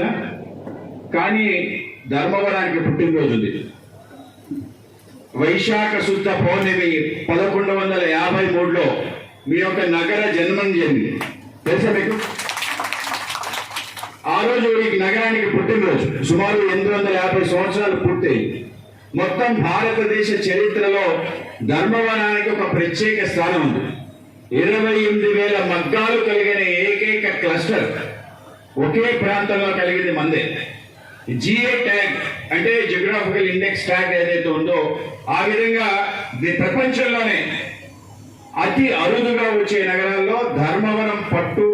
ఉందా కానీ ధర్మవరానికి పుట్టినరోజు ఉంది. వైశాఖ శుద్ధ పౌర్ణమి పదకొండు వందల యాభై మూడులో మీ యొక్క నగర జన్మం జరిగింది తెలుసా మీకు? ఆ రోజు ఈ నగరానికి పుట్టినరోజు. సుమారు ఎనిమిది వందల యాభై సంవత్సరాలు పూర్తి మొత్తం భారతదేశ చరిత్రలో ధర్మవనానికి ఒక ప్రత్యేక స్థానం ఉంది. ఇరవై ఎనిమిది వేల మగ్గాలు కలిగిన ఏకైక క్లస్టర్ ఒకే ప్రాంతంలో కలిగింది మందే. జిఏ ట్యాగ్ అంటే జియోగ్రాఫికల్ ఇండెక్స్ ట్యాగ్ ఏదైతే ఉందో ఆ విధంగా ప్రపంచంలోనే అతి అరుదుగా వచ్చే నగరాల్లో ధర్మవరం పట్టు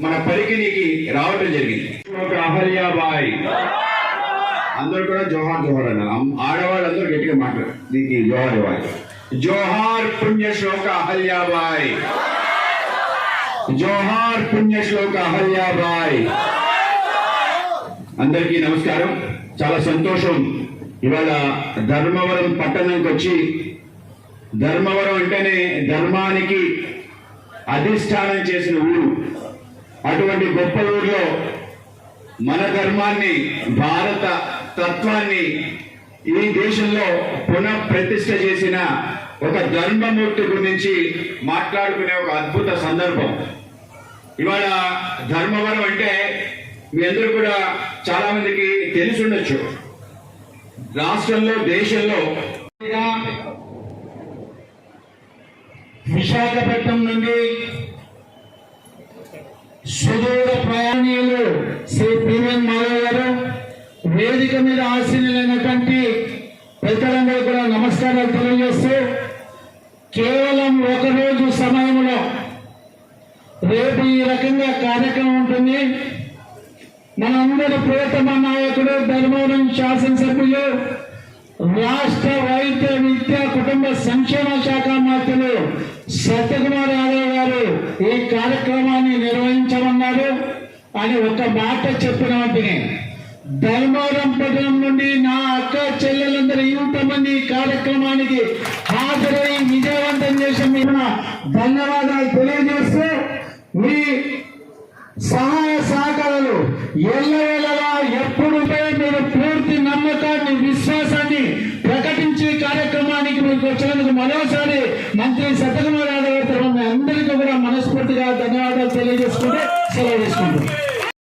మన పరికినికి రావటం జరిగింది. ఒక అహల్యాబాయ్ అందరూ కూడా జోహార్ జోహార్ అన్నారు. ఆడవాళ్ళందరూ గట్టిగా మాట్లాడారు. దీనికి జోహార్ జోహార్ జోహార్ పుణ్య శ్లోక అహల్యాబాయ్ జోహార్ పుణ్య శ్లోక అహల్యాబాయ్ అందరికీ నమస్కారం. చాలా సంతోషం. ఇవాళ ధర్మవరం పట్టణంకి వచ్చి ధర్మవరం అంటేనే ధర్మానికి అధిష్టానం చేసిన ఊరు. అటువంటి గొప్ప ఊరిలో మన ధర్మాన్ని భారత తత్వాన్ని ఈ దేశంలో పునఃప్రతిష్ఠ చేసిన ఒక ధర్మమూర్తి గురించి మాట్లాడుకునే ఒక అద్భుత సందర్భం. ఇవాళ ధర్మవరం అంటే మీ అందరూ కూడా చాలా మందికి తెలిసి ఉండొచ్చు రాష్ట్రంలో దేశంలో విశాఖపట్నం నుండి సుదూర ప్రయాణీయులు శ్రీ పిఎన్ మాధవ్ గారు వేదిక మీద ఆశీనులైనటువంటి పెద్దలందరూ కూడా నమస్కారాలు తెలియజేస్తూ కేవలం ఒక రోజు సమయంలో రేపు ఈ రకంగా కార్యక్రమం ఉంటుంది. మనందరి ప్రియతమ నాయకుడు ధర్మవరం శాసనసభ్యులు రాష్ట్ర వైద్య విద్య కుటుంబ సంక్షేమ శాఖ మంత్రులు సత్యకుమార్ యాదవ్ గారు ఈ కార్యక్రమాన్ని నిర్వహించమన్నారు అని ఒక మాట చెప్పిన వెంటనే ధర్మవరం పట్టణం నుండి నా అక్క చెల్లెలందరూ ఇంతమంది కార్యక్రమానికి హాజరై విజయవంతం చేసిన మీద ధన్యవాదాలు తెలియజేస్తూ మీ సహాయ సహకారాలు ఎల్లవేళలా ఎప్పుడు మీరు పూర్తి నమ్మకాన్ని విశ్వాసాన్ని ప్రకటించే కార్యక్రమానికి మీకు వచ్చినందుకు మరోసారి మంత్రి సత్యకుమార్ యాదవ్ గారి అందరికీ కూడా మనస్ఫూర్తిగా ధన్యవాదాలు తెలియజేసుకుంటూ సెలవు తీసుకుంటాం